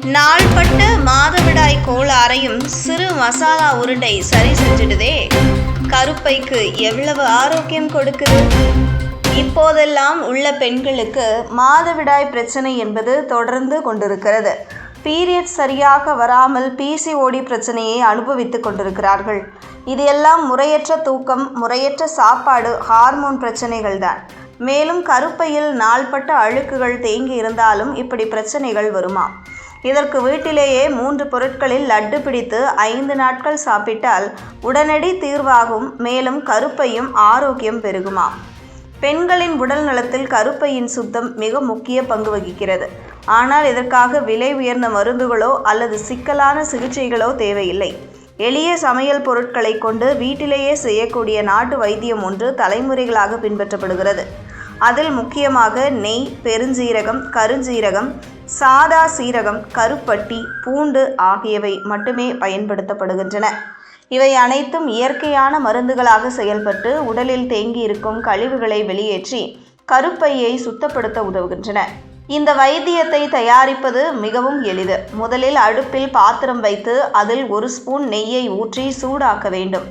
நாள்பட்ட மாதவிடாய் கோளாறையும் சிறு மசாலா உருண்டை சரி செஞ்சிடுதே. கருப்பைக்கு எவ்வளவு ஆரோக்கியம் கொடுக்குது? இப்போதெல்லாம் உள்ள பெண்களுக்கு மாதவிடாய் பிரச்சனை என்பது தொடர்ந்து கொண்டிருக்கிறது. பீரியட் சரியாக வராமல் பிசிஓடி பிரச்சனையை அனுபவித்துக் கொண்டிருக்கிறார்கள். இது எல்லாம் முறையற்ற தூக்கம் முறையற்ற சாப்பாடு ஹார்மோன் பிரச்சனைகள் தான். மேலும் கருப்பையில் நாள்பட்ட அழுக்குகள் தேங்கி இருந்தாலும் இப்படி பிரச்சனைகள் வருமா? இதற்கு வீட்டிலேயே மூன்று பொருட்களில் லட்டு பிடித்து ஐந்து நாட்கள் சாப்பிட்டால் உடனடி தீர்வாகும் மேலும் கருப்பையும் ஆரோக்கியம் பெருகுமா? பெண்களின் உடல் நலத்தில் கருப்பையின் சுத்தம் மிக முக்கிய பங்கு வகிக்கிறது. ஆனால் இதற்காக விலை உயர்ந்த மருந்துகளோ அல்லது சிக்கலான சிகிச்சைகளோ தேவையில்லை. எளிய சமையல் பொருட்களை கொண்டு வீட்டிலேயே செய்யக்கூடிய நாட்டு வைத்தியம் ஒன்று தலைமுறைகளாக பின்பற்றப்படுகிறது. அதில் முக்கியமாக நெய் பெருஞ்சீரகம் கருஞ்சீரகம் சாதா சீரகம் கருப்பட்டி பூண்டு ஆகியவை மட்டுமே பயன்படுத்தப்படுகின்றன. இவை அனைத்தும் இயற்கையான மருந்துகளாக செயல்பட்டு உடலில் தேங்கியிருக்கும் கழிவுகளை வெளியேற்றி கருப்பையை சுத்தப்படுத்த உதவுகின்றன. இந்த வைத்தியத்தை தயாரிப்பது மிகவும் எளிது. முதலில் அடுப்பில் பாத்திரம் வைத்து அதில் ஒரு ஸ்பூன் நெய்யை ஊற்றி சூடாக்க வேண்டும்.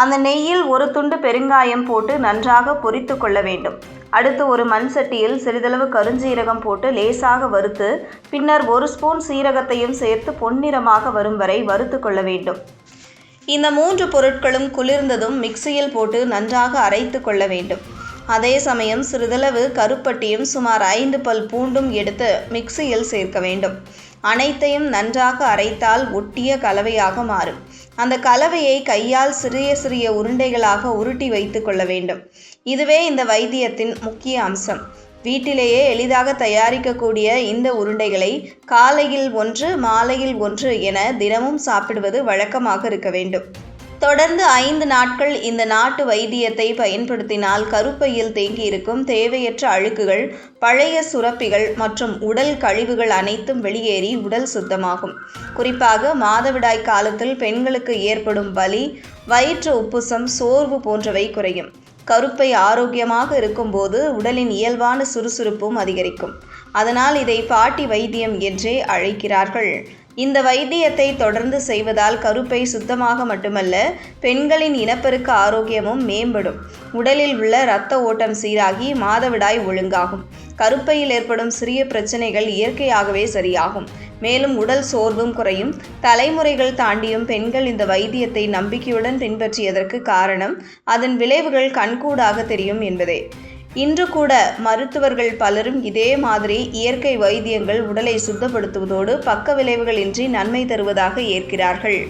அந்த நெய்யில் ஒரு துண்டு பெருங்காயம் போட்டு நன்றாக பொரித்து கொள்ள வேண்டும். அடுத்து ஒரு மண் சட்டியில் சிறிதளவு கருஞ்சீரகம் போட்டு லேசாக வறுத்து பின்னர் ஒரு ஸ்பூன் சீரகத்தையும் சேர்த்து பொன்னிறமாக வரும் வரை வறுத்து கொள்ள வேண்டும். இந்த மூன்று பொருட்களும் குளிர்ந்ததும் மிக்சியில் போட்டு நன்றாக அரைத்து கொள்ள வேண்டும். அதே சமயம் சிறிதளவு கருப்பட்டியும் சுமார் ஐந்து பல் பூண்டும் எடுத்து மிக்சியில் சேர்க்க வேண்டும். அனைத்தையும் நன்றாக அரைத்தால் ஒட்டிய கலவையாக மாறும். அந்த கலவையை கையால் சிறிய சிறிய உருண்டைகளாக உருட்டி வைத்து கொள்ள வேண்டும். இதுவே இந்த வைத்தியத்தின் முக்கிய அம்சம். வீட்டிலேயே எளிதாக தயாரிக்கக்கூடிய இந்த உருண்டைகளை காலையில் ஒன்று மாலையில் ஒன்று என தினமும் சாப்பிடுவது வழக்கமாக இருக்க வேண்டும். தொடர்ந்து ஐந்து நாட்கள் இந்த நாட்டு வைத்தியத்தை பயன்படுத்தினால் கருப்பையில் தேங்கியிருக்கும் தேவையற்ற அழுக்குகள் பழைய சுரப்பிகள் மற்றும் உடல் கழிவுகள் அனைத்தும் வெளியேறி உடல் சுத்தமாகும். குறிப்பாக மாதவிடாய் காலத்தில் பெண்களுக்கு ஏற்படும் வலி வயிற்று உப்புசம் சோர்வு போன்றவை குறையும். கருப்பை ஆரோக்கியமாக இருக்கும்போது உடலின் இயல்பான சுறுசுறுப்பும் அதிகரிக்கும். அதனால் இதை பாட்டி வைத்தியம் என்றே அழைக்கிறார்கள். இந்த வைத்தியத்தை தொடர்ந்து செய்வதால் கருப்பை சுத்தமாக மட்டுமல்ல பெண்களின் இனப்பெருக்க ஆரோக்கியமும் மேம்படும். உடலில் உள்ள இரத்த ஓட்டம் சீராகி மாதவிடாய் ஒழுங்காகும். கருப்பையில் ஏற்படும் சிறிய பிரச்சனைகள் இயற்கையாகவே சரியாகும். மேலும் உடல் சோர்வும் குறையும். தலைமுறைகள் தாண்டியும் பெண்கள் இந்த வைத்தியத்தை நம்பிக்கையுடன் பின்பற்றியதற்கு காரணம் அதன் விளைவுகள் கண்கூடாக தெரியும் என்பதே. இன்று கூட மருத்துவர்கள் பலரும் இதே மாதிரி இயற்கை வைத்தியங்கள் உடலை சுத்தப்படுத்துவதோடு பக்க விளைவுகளின்றி நன்மை தருவதாக ஏற்கிறார்கள்.